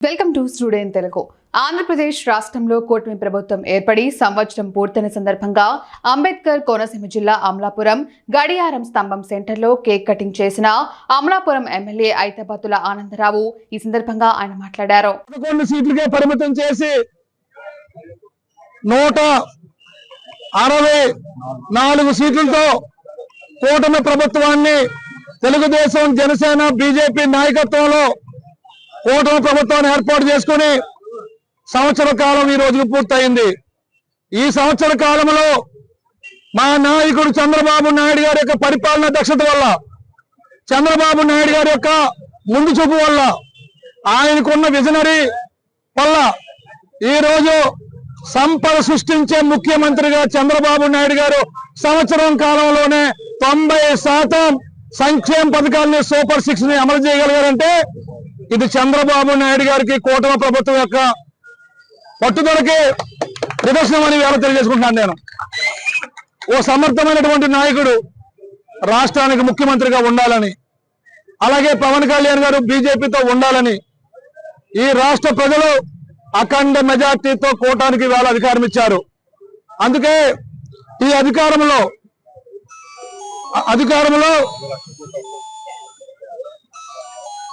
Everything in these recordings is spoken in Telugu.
Welcome to student Telugu. Andhra Pradesh రాష్ట్రంలో కూటమి ప్రభుత్వం ఏర్పడి సంవత్సరం పూర్తయిన సందర్భంగా అంబేద్కర్ కోనసీమ జిల్లా అమలాపురం గడియారం స్తంభం సెంటర్లో కేక్ కటింగ్ చేసిన అమలాపురం ఎమ్మెల్యే ఐతబాతుల ఆనందరావు ఈ సందర్భంగా ఆయన మాట్లాడారు. సీట్లకే పరిమితం చేసి నూట అరవై నాలుగు సీట్లతో కూటమి ప్రభుత్వాన్ని తెలుగుదేశం జనసేన బీజేపీ నాయకత్వంలో కూటమి ప్రభుత్వాన్ని ఏర్పాటు చేసుకుని సంవత్సర కాలం ఈ రోజుకు పూర్తయింది. ఈ సంవత్సర కాలంలో మా నాయకుడు చంద్రబాబు నాయుడు గారి యొక్క పరిపాలన దక్షత వల్ల చంద్రబాబు నాయుడు గారి యొక్క ముందు చూపు వల్ల ఆయనకున్న విజనరీ వల్ల ఈ రోజు సంపద సృష్టించే ముఖ్యమంత్రిగా చంద్రబాబు నాయుడు గారు సంవత్సరం కాలంలోనే తొంభై శాతం సంక్షేమ పథకాలని సూపర్ సిక్స్ని అమలు చేయగలిగారంటే ఇది చంద్రబాబు నాయుడు గారికి కూటమి ప్రభుత్వం యొక్క పట్టుదలకి నిదర్శనం అని వేళ తెలియజేసుకుంటున్నాను నేను. ఓ సమర్థమైనటువంటి నాయకుడు రాష్ట్రానికి ముఖ్యమంత్రిగా ఉండాలని అలాగే పవన్ కళ్యాణ్ గారు బీజేపీతో ఉండాలని ఈ రాష్ట్ర ప్రజలు అఖండ మెజార్టీతో కూటానికి వేళ అధికారం ఇచ్చారు. అందుకే ఈ అధికారంలో అధికారంలో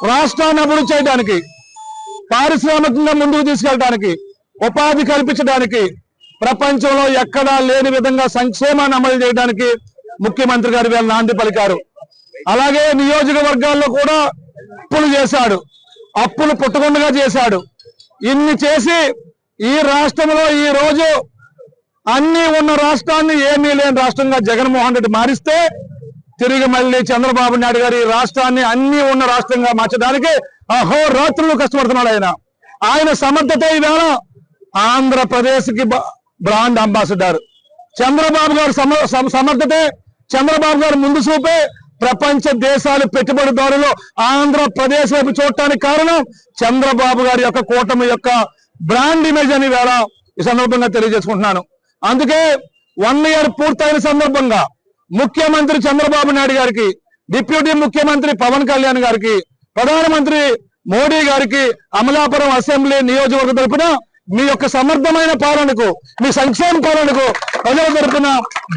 రాష్ట్రాన్ని అభివృద్ధి చేయడానికి పారిశ్రామికంగా ముందుకు తీసుకెళ్ళడానికి ఉపాధి కల్పించడానికి ప్రపంచంలో ఎక్కడా లేని విధంగా సంక్షేమాన్ని అమలు చేయడానికి ముఖ్యమంత్రి గారు వీళ్ళ నాంది పలికారు. అలాగే నియోజకవర్గాల్లో కూడా అప్పులు చేశాడు. అప్పులు పుట్టకుండా చేశాడు. ఇన్ని చేసి ఈ రాష్ట్రంలో ఈ రోజు అన్ని ఉన్న రాష్ట్రాన్ని ఏమీ లేని రాష్ట్రంగా జగన్మోహన్ రెడ్డి మారిస్తే తిరిగి మళ్ళీ చంద్రబాబు నాయుడు గారి రాష్ట్రాన్ని అన్ని ఉన్న రాష్ట్రంగా మార్చడానికి అహోరాత్రులు కష్టపడుతున్నాడు ఆయన. ఆయన సమర్థత ఈవేళ ఆంధ్రప్రదేశ్కి బ్రాండ్ అంబాసిడర్. చంద్రబాబు గారు సమ- సమర్థతే చంద్రబాబు గారు ముందు చూపే ప్రపంచ దేశాలు పెట్టుబడిదారులు ఆంధ్రప్రదేశ్ వైపు చూడటానికి కారణం చంద్రబాబు గారి యొక్క కూటమి యొక్క బ్రాండ్ ఇమేజ్ అని వేళ ఈ సందర్భంగా తెలియజేసుకుంటున్నాను. అందుకే వన్ ఇయర్ పూర్తయిన సందర్భంగా ముఖ్యమంత్రి చంద్రబాబు నాయుడు గారికి డిప్యూటీ ముఖ్యమంత్రి పవన్ కళ్యాణ్ గారికి ప్రధానమంత్రి మోడీ గారికి అమలాపురం అసెంబ్లీ నియోజకవర్గ తరపున మీ యొక్క సమర్థమైన పాలనకు మీ సంక్షేమ పాలనకు ప్రజల తరపున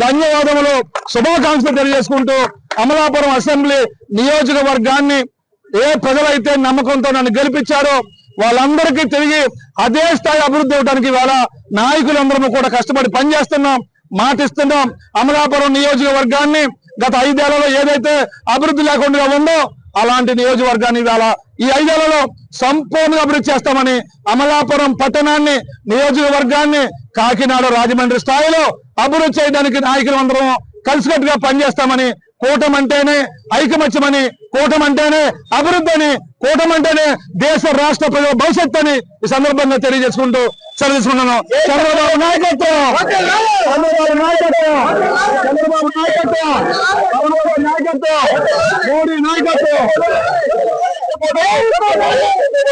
ధన్యవాదములు శుభాకాంక్షలు తెలియజేసుకుంటూ అమలాపురం అసెంబ్లీ నియోజకవర్గాన్ని ఏ ప్రజలైతే నమ్మకంతో నన్ను గెలిపించారో వాళ్ళందరికీ తిరిగి అదే స్థాయి అభివృద్ధి అవడానికి ఇవాళ నాయకులందరము కూడా కష్టపడి పనిచేస్తున్నాం. మాటిస్తున్నాం. అమలాపురం నియోజకవర్గాన్ని గత ఐదేళ్ళలో ఏదైతే అభివృద్ధి లేకుండా ఉందో అలాంటి నియోజకవర్గాన్ని ఇవాళ ఈ ఐదేళ్ళలో సంపూర్ణంగా అభివృద్ధి చేస్తామని అమలాపురం పట్టణాన్ని నియోజకవర్గాన్ని కాకినాడ రాజమండ్రి స్థాయిలో అభివృద్ధి చేయడానికి నాయకులందరం కలిసికట్టుగా పనిచేస్తామని కూటమి అంటేనే ఐకమత్యమని కూటమి అంటేనే అభివృద్ధి అని కూటమి అంటేనే దేశ రాష్ట్ర ప్రజల భవిష్యత్తు అని ఈ సందర్భంగా తెలియజేసుకుంటూ సెలవు చంద్రబాబు నాయకత్వం! చంద్రబాబు నాయకత్వం! చంద్రబాబు నాయకత్వం! చంద్రబాబు నాయకత్వం! మోడీ నాయకత్వం!